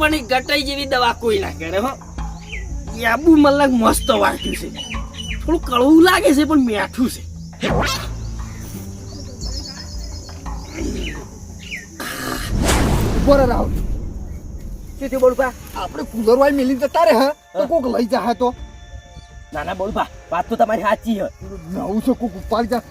પણ ગટાઈ જેવી દવા કોઈ ના કરે હો. આબુ મલક મસ્ત વાંચ્યું છે. થોડું કડવું લાગે છે પણ મીઠું છે. ઉપર રાવ કે તે બોલ પા? આપણે કુલર વાળી મેલી જતા રે હા? તો કોક લઈ જા તો. ના ના બોલ બા વાત તો તમારી સાચી હે નવું છે કોક ઉપાડી જા.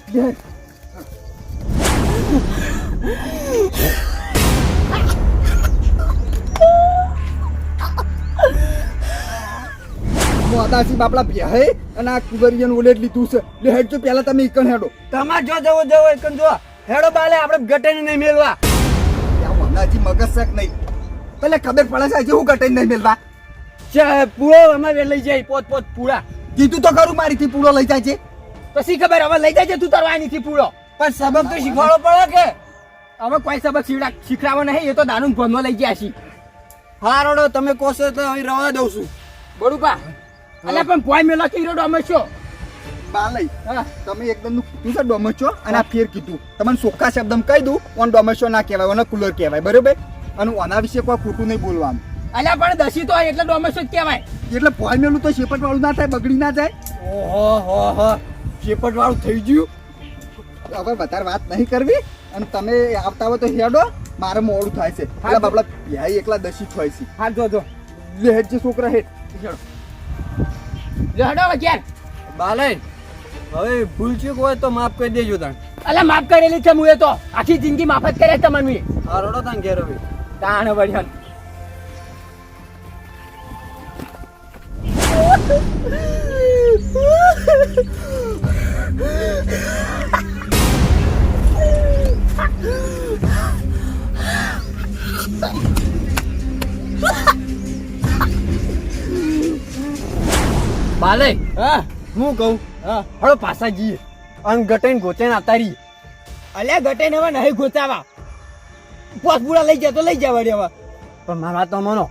મોદાસી બાપડા ભ્યાહે અને આ કુગરિયન ઓલે લીધું છે. લે હેડ જો પહેલા તમે હેડો. તમાર જો જવો જવો એકન જો હેડો બાલે આપણે ગટેને નહીં મેળવા ત્યાં મોદાજી મગજ નહીં. પેલે ખબર પડે છે હજી હું કટાઈ નહીં મેલવા? છે પૂરો અમારે લઈ જાય પોત પોત પૂળા કીધું તો ખરું મારીથી પૂળો લઈ જાય છે. પછી ખબર હવે લઈ જાય તું તરવાની થી પૂળો પણ સબક તો શીખવાડો પડે કે? હવે કોઈ સબક શીખડા શીખડાવો નહીં એ તો દારૂ ભણવા લઈ ગયા છી હા રોડો તમે છો તો અહીં રવા દઉં છું. બરોબર અલ્યા પણ પોઈ મેલો કીરો ડોમે છો? બાલઈ હા. તમે એકદમનું કીધું છે ડોમચો અને આ ફેર કીધું. તમને સોખા શબ્દમાં કહી દઉં ઓન ડોમચો ના કહેવાય ઓન કુલર કહેવાય બરોબર? અને ઓના વિશે કોઈ ખોટું નહીં બોલવાનું. અલ્યા પણ દસી તો એટલે ડોમે છો જ કહેવાય. એટલે પોઈ મેલું તો શેપટ વાળું ના થાય બગડી ના જાય? ઓહો હો હો. શેપટ વાળું થઈ ગયું. હવે વધારે વાત નહીં કરવી અને તમે આવતા હોય તો હેડો. મારે મોડું થાય છે. પેલા બાપડા ભાઈ એકલા દસી થાય છે. હા જો જો. લે હેડ જે છોકરા હેડ. લે હડો હવે ક્યાં બાલે હવે ભૂલ ચૂક હોય તો માફ કરી દેજો તાણ. અલ્યા માફ કરેલી છે મુએ તો. આખી જિંદગી માફ જ કરે તમને. મેં આ રડો તાણ ઘેર હવે. તાણ વળ્યો. બાલે હા. હું કહું હા. હળો પાછા જઈએ. અને ગટેન ગોચેન રહીએ અલ્યા ગટે હવે નહીં ગોચાવા. પોસ પૂરા લઈ જાય તો લઈ જવા હવે. પણ મારા તો મનો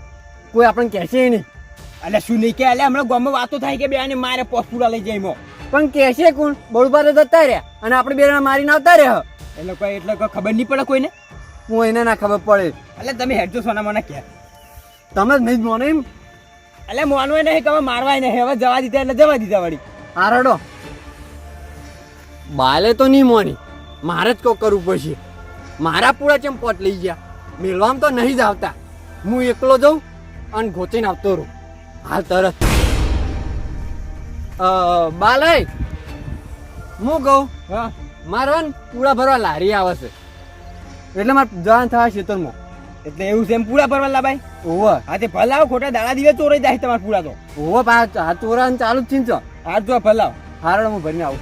કોઈ આપણને કહેશે નહીં. અલ્યા શું નહીં કે? અલ્યા હમણાં ગામમાં વાતો થાય કે બે આને મારે પોસ પૂરા લઈ જાય પણ કહેશે કોણ? બળુબા તો જતા રહ્યા અને આપણે બે મારીને આવતા રહ્યા. એટલે કોઈ એટલે કોઈ ખબર નહીં પડે કોઈને? હું એને ના ખબર પડે. એટલે તમે હેડજો સોના મને કે તમે જ નહીં જ મોને એમ. એટલે માનવાય નહીં તમે મારવાય નહીં. હવે જવા દીધા એટલે જવા દીધા વળી. હા બાલે તો નહીં મોની. મારે જ કોક કરવું પડશે. મારા પૂરા ચેમ પોટ લઈ ગયા? મેળવામ તો નહીં જ આવતા. હું એકલો જાઉં અને ગોચીને આવતો રહું. હાલ તરત. અ, બાલય હું કહું? હા. મારે હે ને પૂરા ભરવા લારી આવે છે. એટલે મારે જવાન થવા ખેતરમાં એટલે એવું છે એમ પૂરા ભરવા લાભાઈ ઓવર હા તે ભલાવ ખોટા દાડા દિવસ ચોરાઈ જાય તમારા પૂરા તો. ઓવો પા હાથ ચોરા ચાલુ જ છે. હાથ જો ભલાવ હારણ હું ભરીને આવું.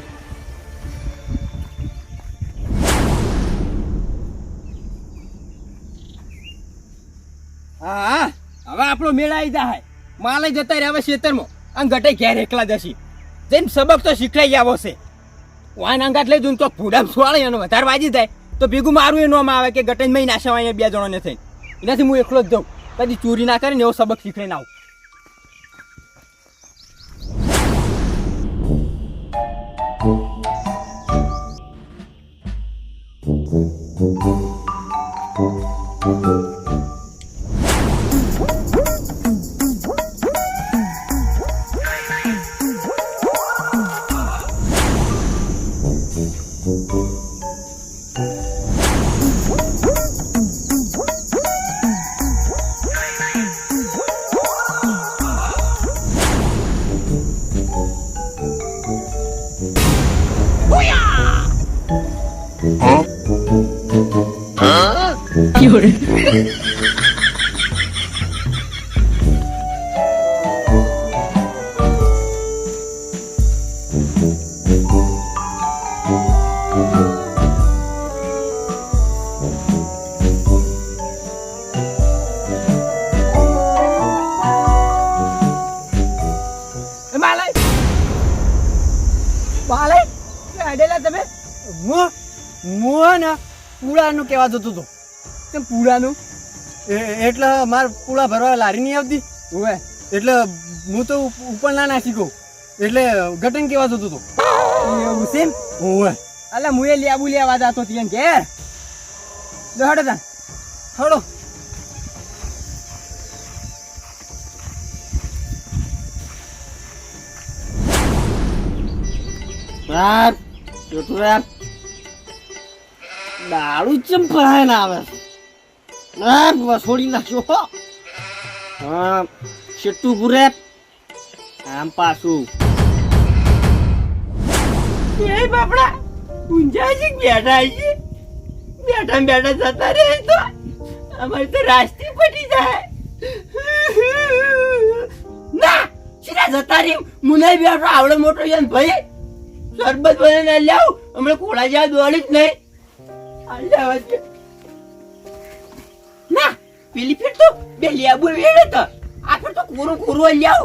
હા હા. હવે આપણો મેળ આવી જાય. માલે જતા રહ્યા ખેતરમાં. અને ઘટે ઘેર એકલા જશી. જેમ સબક તો શીખડાઈ આવો છે વાન અંગાત લઈ દઉં તો ફૂડામ સુવાળે એનો વધારે વાજી જાય. તો ભેગું મારું એ નોમ આવે કે ગટે મય નાશવા અહીંયા બે જણોને થઈ એનાથી હું એકલો જ જાઉં. કદી ચોરી ના કરીને એવો સબક શીખડીને આવું. માલય અડેલા તમે? ને પૂળાનું કહેવા જતો હતો. કેમ પૂરાનું એટલે મારે પૂળા ભરવા લારી નહીં આવતી? એટલે હું તો ઉપર ના નાખી કહું એટલે ઘટન કેવા જતો તો એવું છે ઓવે. અલા, મુએ લેબુ લેવા જાતો તી એમ કે લો હડો તા હડો યાર, જોતું યાર. દારૂ ચમ પરાય ના આવે ના છોડી નાખ્યો, હા. શેટુ પૂરે આમ પાછું. એ બાપડા. ઊંઝા છે બેઠા છે? બેઠા બેઠા જતા રહે તો અમારે તો રાસ્તી પટી જાય. ના સીધા જતા રહી. મુને બેઠો, આવડો મોટો ને ભાઈ. શરબત બનાવીને લાવ, હમણાં કોળા જેવા દોડી જ નહીં. ના, પેલી ફેર તો બે લેબુ વેડે તો. આ ફેર તો કોરું કોરું અલ્યાવ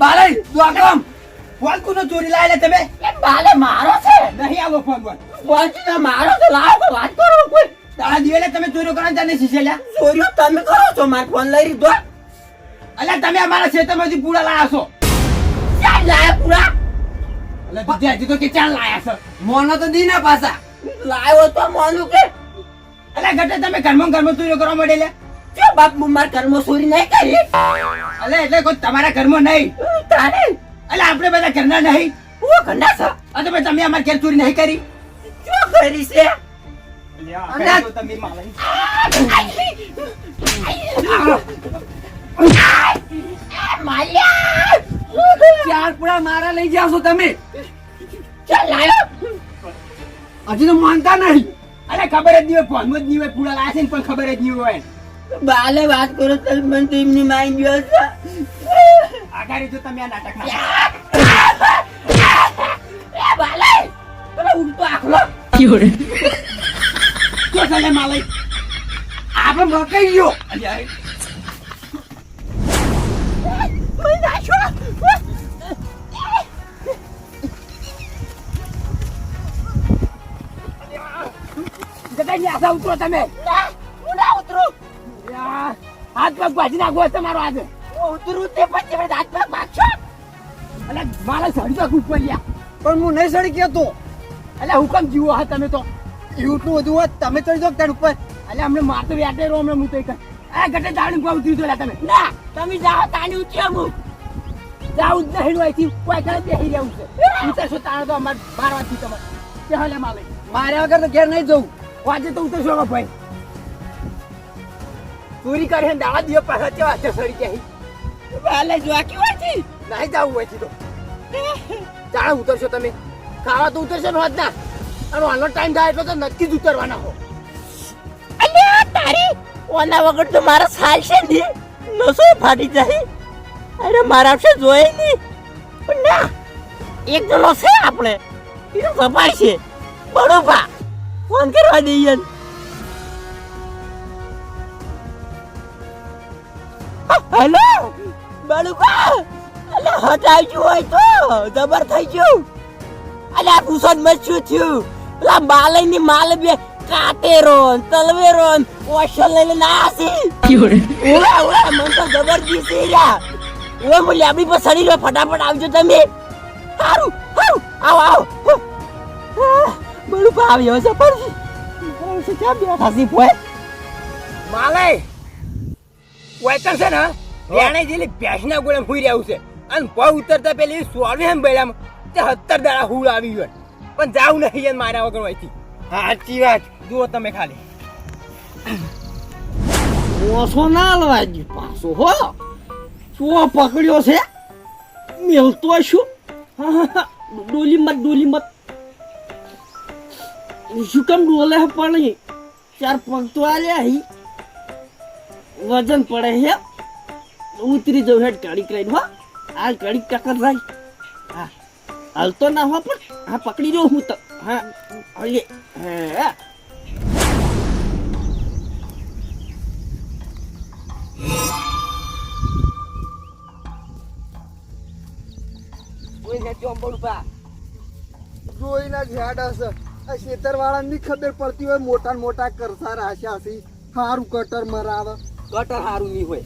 બાલય દોકમ ફોન કોનો ચોરી લાયલે તમે? બાલે મારો છે? નહીં આવો ફોન બોલ. પહોંચીને મારો તો લાવો તો વાત કરો કોઈ. તારા દિવેલે તમે ચોરી કરવા જાને શીશેલ્યા ચોરી તમે કરો છો માર ફોન લઈ દો અલ્યા તમે અમારા ખેતરમાંથી પૂરા લાયા છો. ક્યાં લાયા પૂરા અલ્યા દૂધે હજી તો કે ચાલ લાયા છો. મોનો તો દી ના પાછા લાયો તો મોનું કે. અલ્યા ગટે તમે ઘરમાં ઘરમાં ચોરી કરવા માંડેલા? કે બાપ મારા કર્મ ચોરી નહીં કરી. અલે એટલે કોઈ તમારા કર્મો નહીં. તારે. અલ્યા આપણે બધા ઘરના નહીં. હું ઘરના છો? અને ભાઈ તમે અમારી ઘેર ચોરી નહીં કરી? શું કરી છે? તમે માલ્યા. ચાર પૂરા મારા લઈ જાવ છો તમે? હજી તો માનતા નહીં. અરે ખબર જ નહીં હોય ફોનમાં જ નહીં હોય છે ને પણ ખબર જ નહીં હોય. બાલે વાત કરો તો મને તો એમની માઇન્ડ ગયો છે. આગાડી જો તમે આ નાટક ના એ બાલે! તમે ઉડતો આખલો. તો ચાલે માલય આપણે મકાઈ ગયો. અલ્યા મને ઉતરો તમે. ના. હાથ પગ ભાજી નાખવો તમારો આજે. ઉતરું તે પછી તમે હાથ પગ માગશો? અલ્યા મારા સડી પગ ઉપર લ્યા પણ હું નહીં સડી કેતો અલ્યા હુકમ જીવો હા તમે તો? એવું બધું હોત તમે ચડી જાઓ તાર ઉપર. અલ્યા અમને મારતો વ્યાટે રહો અમને હું તો એક આ ગટે દાણી ઉપર ઉતરી દો તમે. ના તમે જાઓ તાની ઉતરી અમુક. જાઉં જ નહીં હોય કોઈ કરે બેસી રહેવું છે. ઉતરશો તાણે તો અમારે મારવાથી તમારે. કે હલે માલે. માર્યા વગર તો ઘેર નહીં જવું. વાજે તો ઉતરશો ભાઈ. ચોરી કરે દાડા દિવસ પાછા કેવા છે? સડી ક્યાંય વાલે જોવા કેવા છે? નહીં જવું હોય તો જાણે ઉતરશો તમે. ખાવા તો ઉતરશો ને ના અને આનો ટાઈમ થાય એટલો તો નક્કી જ ઉતરવાના હો. અલ્યા તારી ઓના વગર તો મારા સાલ છે ને નસો ફાટી જાય. અરે મારા છે જોયે નહીં. પણ ના એક જણો છે આપણે. એનો સફાઈ છે. બરોબર ફોન કરવા દઈએ હેલો? બળુબા અલે હટાવ્યું હોય તો. જબર થઈ ગયું. અલે ભૂષણ મચ્યું થયું. પેલા માલયની માલ બે કાટેરો ન તલવેરો ન ઓશલ લઈને ના આસી ઓલા ઓલા મન તો જબરદસ્ત રહ્યા. ઓય મુલી આપણી પર સડી રહ્યો ફટાફટ આવજો તમે. સારું સારું આવો આવો. બળું પા આવ્યો છે પણ છે ક્યાં બેઠા સી પોય માલય વેતન છે ને એને જેલી ભેંસના ગોળે હુઈ રહ્યું છે. અને પગ ઉતરતા પેલી સોળવી હે બેડામાં તે હત્તર દાડા હુળ આવી ગયો. પણ જાવ નહીં એને માર્યા વગર હોયથી સાચી વાત. જુઓ તમે ખાલી. ઓછો ના લવાજી પાછો હો. શું પકડ્યો છે? મેલતો શું ડોલી મત ડોલી મત. શું કેમ ડોલે હે પણ ચાર પગ તો આલ્યા હી. વજન પડે હે. ઉતરી જવું હેડ ગાડી કરીને, હો. આ ગાડી ટક્કર રાખ હા. હાલતો ના હો, પણ હા પકડી જો હું તો. હા. હલે હા. કોઈ ને ચોંબળ પા જો રોઈના ઝાડ હશે આ ખબર પડતી હોય, મોટા મોટા કરતા રાખ્યા છે. સારું કટર મરાવે. ગટર સારું નહીં હોય.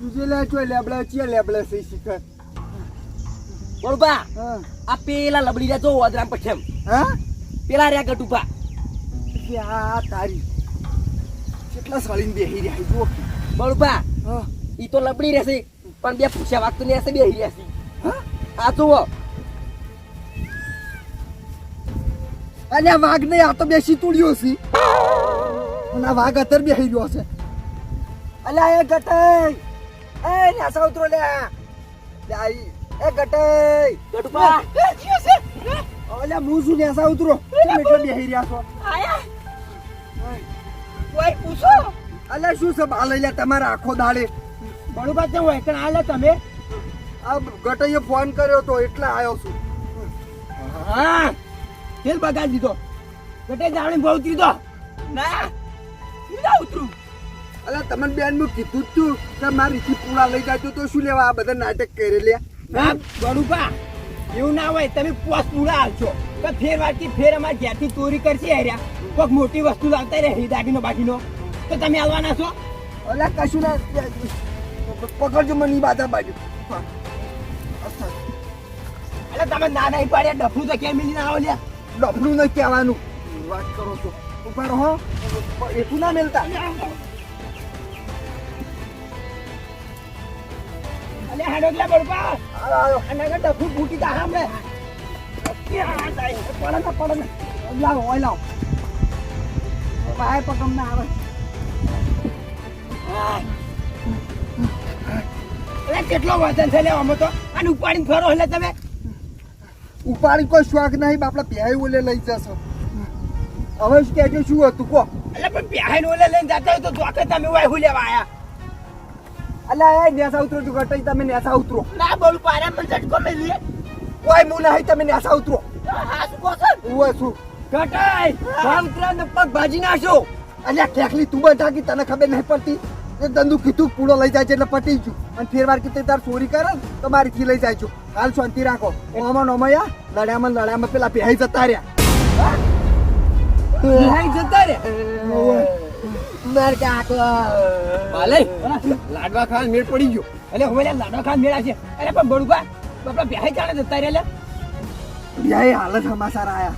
તુજે લે ચો લેબડા ચિયા લેબડા છે શિખર. બળુબા આ પેલા લબડી રહ્યા જો અદરામ પઠેમ હા? પેલા ગટુપા કે આ તારી. કેટલા સળીને બેહી રહ્યા જો બોલબા ઈ તો લબડી રહેશે પણ બે પૂછ્યા વાગતું ને હશે બેહી રહ્યા છે. હા? આ જુઓ. અને વાઘ નહીં આ તો બેસી તુડ્યો છે. અને આ વાઘ અત્યારે બેહી રહ્યો છે. અલ્યા એ ગટઈ. એ ન્યાસા ઉતરો લે. લે આઈ એ ગટઈ. ગટુપા અલ્યા હું શું ન્યાસા ઉતરો કેમ એટલે બેહી રહ્યા છો. કોઈ પૂછો? અલ્યા શું છે બાલ લે તમારા આખો દાડે? બળુબા કેમ હોય? કણ આલે તમે? આ ગટઈએ ફોન કર્યો તો એટલે આવ્યો છું. હા. તેલ બગાડી દીધો. ગટે જાણી બહુ દીધો. ના. ના ઉતરું. અલ્યા તમને બેનનું કીધું જ તું કે મારી રીતિ પૂળા લઈ જાય તો શું લેવા આ બધા નાટક કરી લે? ના બળુબા એવું ના હોય તમે પોસ પૂળા આવશો તો ફેર વાટકી ફેર અમારે જ્યાંથી ચોરી કરશે હેર્યા. કોઈક મોટી વસ્તુ લાવતા રહે દાગીનો બાકીનો તો તમે આવવાના છો? અલા કશું ના પકડજો મને બાધા બાજુ. હા. એટલે તમે ના નહીં પાડ્યા ડફલું તો કેમ મિલી ના આવો લ્યા? ડફલું નહીં કહેવાનું. વાત કરો છો ઉપર હો. એટલું ના મેલતા? હાડો એટલે. અને આગળ ડફું ફૂટી તા હામલે પડે ને પડે ને. લાવો ઓય લાવો. ભાઈ પકમ ના આવે. એટલે કેટલો વજન છે લેવા તો. અને ઉપાડીને ફરો એટલે તમે. ઉપાડી કોઈ શોખ નહીં બાપડા પ્યાય ઓલે લઈ જશો. હવે શું કહેજો શું હતું કહો. એટલે પણ પ્યાહાઈને ઓલે લઈને જતા હોય તો જોકે તમે વાય હું લેવા આયા? અલ્યા એ નેસા ઉતરો તું ઘટાઈ તમે નેસા ઉતરો. ના બોલું પારે મને ઝટકો લે ઓય મું નહીં તમે નેસા ઉતરો. હા શું છો? ઓય શું? ઘટાય સાંકરાને પગ ભાજી નાખો અલ્યા ટેકલી તું બધા કે તને ખબર નહીં પડતી? એ દંદુ કીધું પૂળો લઈ જાય છે એટલે પટી ગયું. અને ફેરવાર કીધું તાર ચોરી કરે તો મારીથી લઈ જાય છું. હાલ શાંતિ રાખો. ઓમાં નોમયા લડ્યામાં લડ્યામાં પેલા પહેઈ જતા રહ્યા. લઈ જતા રે માર કાકો ભલે લાડવા ખાન મેળ પડી ગયો. એટલે હવે લાડવા ખાન મેળા છે અરે પણ બડુકા બાપડા બ્યાહી જાણે જતા રે બ્યાહી હાલત હમાસાર આયા.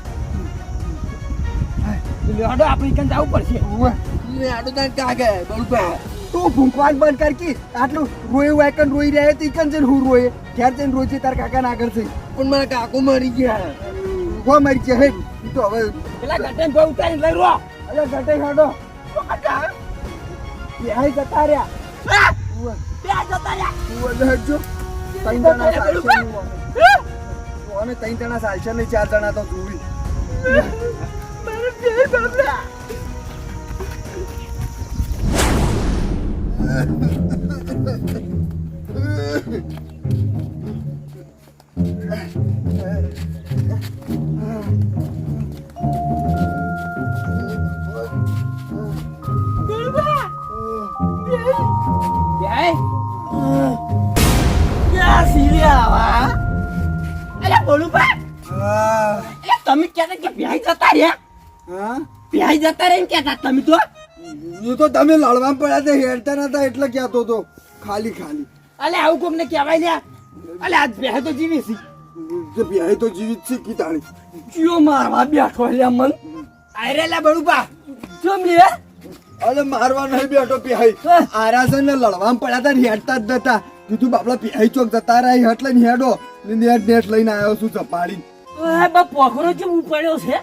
લાડો આપણે કન જવું પડશે. લાડો તાન કાગે બડુકા તું ભૂંકવાન બંધ કર કી. આટલું રોય હોય કન રોઈ રહ્યા તો ઇકન જઈને હું રોયે? ઘેર જઈને રોઈ તાર કાકા ના આગળ છે. પણ મારા કાકો મરી ગયા ગો મરી ગયા હે. તો હવે પેલા ગટન બહુ ઉતારી લઈ રો. અલે ગટે બેહાઈ જતા રહ્યા ઓય બે જતા રે ઓય હટજો ત્રણ જણા નહીં ઓને. ઓને ત્રણ જણા નહીં ચાર જણા તો જોવી મારે બોલું પા એ તમે કહેતા કે ભ્યાઈ જતા રહ્યા? હા? ભ્યાઈ જતા એમ કહેતા તમે તો. હું તો તમે લડવા પડ્યા તે હેડતા નતા એટલે કહેતો તો. ખાલી ખાલી. અલે આવું કોક ને કહેવાય લ્યા? અલે આજ ભ્યાઈ તો જીવી છી. બેહાઈ તો જીવી છે કીતાણી જીઓ મારવા બેઠો લ્યા મન. આયરેલા બળું બા જમ લે. અરે મારવા નહીં બેઠો બેહાઈ આરાસન ને લડવા પડ્યા તા ને હેડતા જ નતા. કીધું બાપલા બેહાઈ ચોક જતા રહ્યા એટલે હેડો નેટ નેટ લઈને આવ્યો છું ચપાડી પોખરો જે ઉપાડ્યો છે.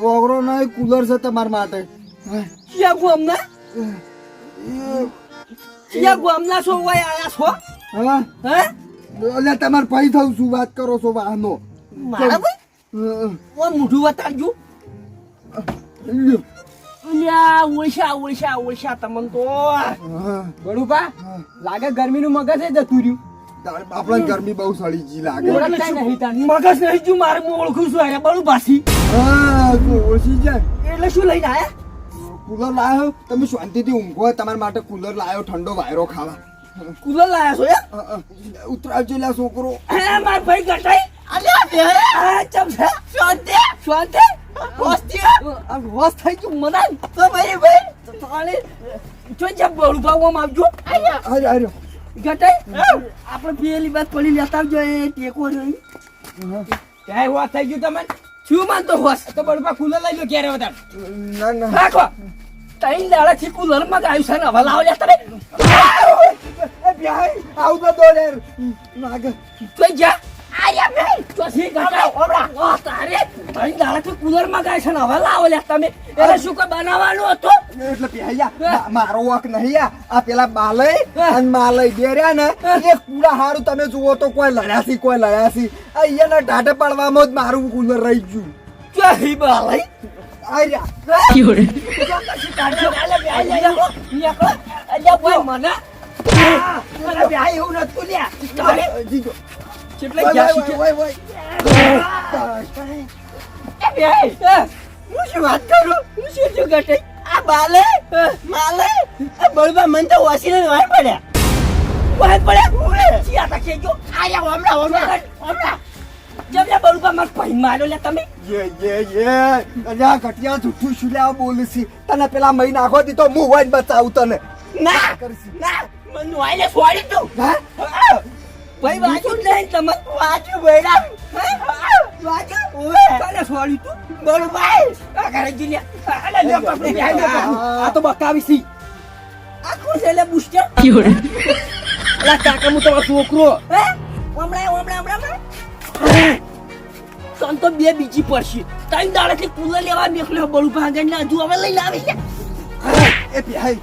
પોખરો નહીં કુલર છે તમારા માટે. ક્યાં ગોમના? ક્યાં ગોમના છો હોય આયા છો? હા? હે? એટલે તમારે ભાઈ થઉં છું વાત કરો છો વાહનો. મારા ભાઈ. ઓ મોઢું બતાવજો લ્યો. અલ્યા તમન તો લાગે ગરમીનું મગજ જતું રહ્યું તારે ગરમી બહુ સળી જી લાગે. ઓળખતા નહીં તાર. મગજ નહીં જુ મારે હું ઓળખું છું અરે બળું પાછી. ઓળખી જાય એટલે શું લઈને આયા? કુલર લાયો? તમે શાંતિથી ઊંઘો તમારા માટે કુલર લાયો ઠંડો વાયરો ખાવા. કુલર લાયા છો યાર ઉતરાવજો લ્યા છોકરો. હે માર ભાઈ ગટાઈ. અલ્યા બે. ચમ શાંતિ શાંતિ. હોસ્તી આ હોશ થઈ ગયું મને તો ભાઈ ભાઈ તાણે જો જબ બળું ભાવવામાં આવજો અરે અરે ગટાઈ આપણે પેલી બાદ પડી લેતા આવજો એ ટેકો રહી ક્યાંય વાત થઈ ગયું તમને શું માનતો હોસ તો બળપા કુલર લઈ લો ક્યારે વધારે ના ના રાખો તઈ દાડા. થી આવું તો દોડે તો જા. આયા ભાઈ તો સી ગટાઈ ઓબડા ઓ તારે! તઈ દાડા થી કુલરમાં ગાય છે ને હવે લાવ લે તમે. એને શું કે બનાવવાનું હતું? એટલે મારો વાક નહીં આ. પેલા બાલય અને માલય બે રહ્યા ને એક પૂરા હારું તમે જુઓ તો કોઈ લડ્યાસી કોઈ લડ્યાસી અહીંયા ઢાઢે પાડવામાં જ મારું કુલર રહી ગયું. કે હી બાલઈ આ રહ્યા જીજો. એટલે વાય, જ્યાં વાય, શીખે- વાય, વાય. હું શું વાત કરું? હું શું છું ગટે આ બાલે માલે આ બળવા મન તો વાસીને વાર પડ્યા. વાર પડ્યા? ઓએ ચિયા તા કેજો આયા હમણાં હમણાં હમણાં. જમલા બળવા માર ભાઈ માર્યો લે તમે. યે યે યે અલ્યા ઘટિયા જુઠ્ઠું શું લેવા બોલું છી તને પેલા મહી નાખો દી તો હું હોય બચાવું તને. ના ના મન વાયલે ફોડી તું હા. ભાઈ વાંચ્યું નહીં. તમે વાંચ્યું બેડા વાંચ્યું? ઓએ કાલે છોડી તું? બોલ ભાઈ. આ ઘરે લ્યો પકડી બેહી લ્યો આ તો બકાવી સી આ કોણ છે લે બુસ્ટર અલા કાકા હું તમારો છોકરો. હે? હમણાં હમણાં હમણાં તન તો બે બીજી પડશે. ત્રણ દાડાથી કુલર લેવા નીકળ્યો બળું ભાંગણ ના હજુ અમે લઈને આવી એ ભાઈ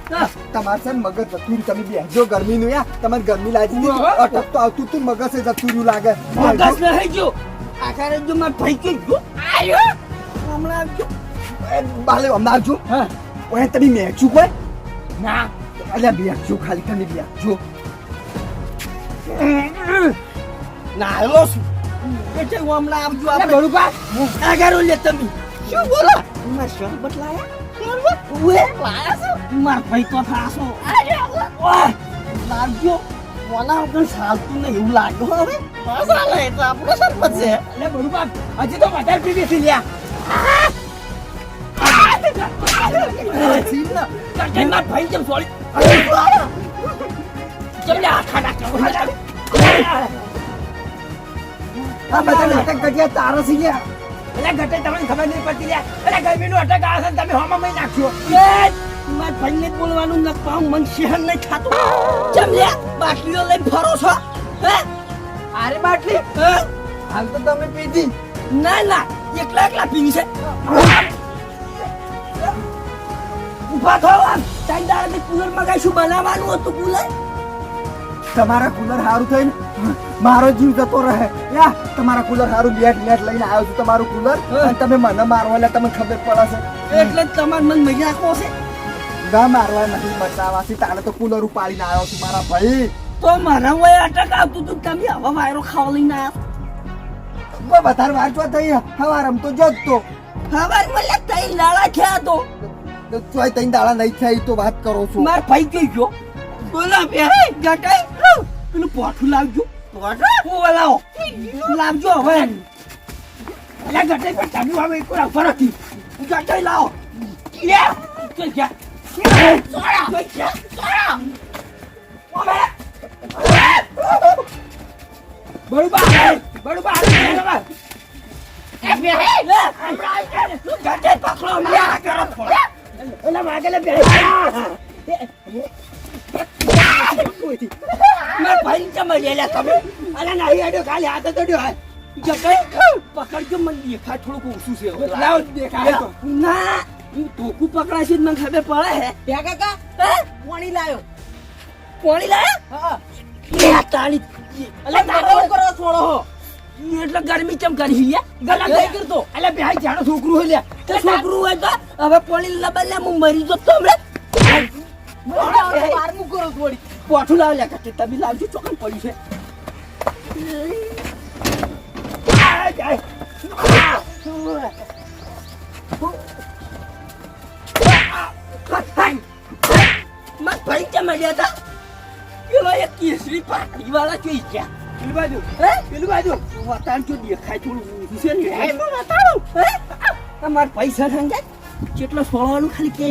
તમારે છે મગજ જતું. તમે બેસજો ગરમી નું યા તમારે ગરમી લાગી અટક તો આવતું તું મગજ જતું રહ્યું લાગે. મગજ નહીં જો આખરે જો માર ભાઈ કે ગયો. આયો. હમણાં આવજો. બાલે હમણાં આવજો. હા. ઓય તમે મેચું કોઈ. ના. અલ્યા બેસજો ખાલી તમે બેહજો. ના આવ્યો છું. એટલે હું હમણાં આવજો આપણે. આગળ લે તમે. શું બોલો? માર શું લાયા? શરબત ઉએ લાયા છો માર ભાઈ તો થાશો ઓય લાગજો મોના વગર ચાલતું નહીં એવું લાગ્યું હવે મજા લે તો આપણો શરબત છે એટલે બળપા હજી તો વધારે પીવી છે લ્યા ભાઈ જેમ સોળી ચમ લે આખા નાખ્યા આ બધા નાટક કર્યા તારા સી ગયા એટલે ઘટે તમને ખબર નહીં પડતી એટલે ગરમીનું અટક આવે છે તમે હોમાં મહી નાખ્યો. મારા ભાઈને બોલવાનું ન પાઉં મન સહન નહીં થાતું. ચમ લે બાટલીઓ લઈને ફરો છો? હે? અરે બાટલી? હે? હાલ તો તમે પીધી. ના ના એકલા એકલા પીની છે. ઊભા થો તાઈ દાડાથી કુલર મગાઈશું બનાવવાનું હતું કુલર. તમારા કુલર સારું થઈને મારો જીવ જતો રહે. યા તમારા કુલર સારું લેટ લેટ લઈને આવ્યો છું તમારું કુલર. અને તમે મને મારવા એટલે તમને ખબર પડે છે. એટલે તમાર મન મહી નાખવો છે. ના મારવા નથી બચાવવાથી તારે તો કુલર ઉપાડીને આવ્યો છું મારા ભાઈ. તો મારા હોય અટક આવતું તું તમે હવે વાયરો ખાવા લઈને આવ્યા? કોઈ વધારે વાંચવા થઈ હવા રમતો જગતો. તો હવે મને તઈ લાળા થયા તો. ચોય તઈ દાળા નહીં થાય તો વાત કરો છો. માર ભાઈ કઈ ગયો. બોલા બે ગટાઈ પેલું પોઠું લાવજો. પોઠું ઓ લાવો હવે. અલા ગટાઈ પર તમે હવે એક વાર ફરક ગટાઈ લાવો? લે. કે જા. સોરા. કે જા. સોરા. ઓમે બળુબા બળુબા એ બે ગટાઈ પકડો લે કરો થોડા એલા વાગેલે બે મેં ભાઈ જમા લેલા તમે? અલા નહીં આડ્યો ખાલી હાથ જ અડ્યો હાથ જટે પકડજો મને દેખાય થોડુંક ઓછું છે. હવે. લાવો દેખાય. ના ઈ ધોકું પકડાશે મને ખબર પડે હે. ત્યાં કાકા? હે? પાણી લાયો. કોણી લાયા? હા. તાળી અલા તારો કરો થોડો હો. એટલે ગરમી ચમ કરી લે ગલા નહીં કરતો એટલે બે હાઈ છોકરું હોય લ્યા. છોકરું હોય તો હવે પાણી લબલે હું મરી જતો હમણે. એક કેસરી પાકડી વાળા જોઈ ગયા પેલું બાજુ હે પેલું બાજુ વતાણ જો થોડું તમાર પૈસા થંગે કેટલો સોળવાનું ખાલી કે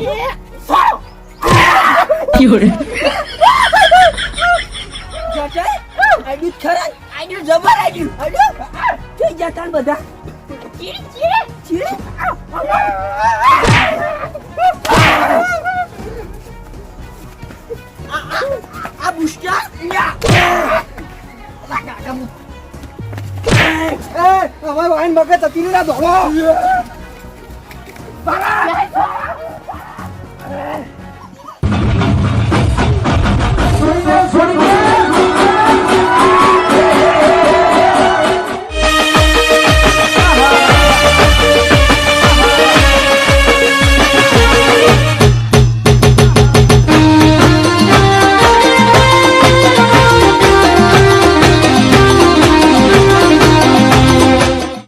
જટાઈ આઈડી ખરા. આઈડી જબર આઈડી આઈડી કે જટાણ બધા. ચીરે ચીરે ચીરે આ બુષ્ટા એ હવે વાઈન મગજ હતી ને દોડો. બાબા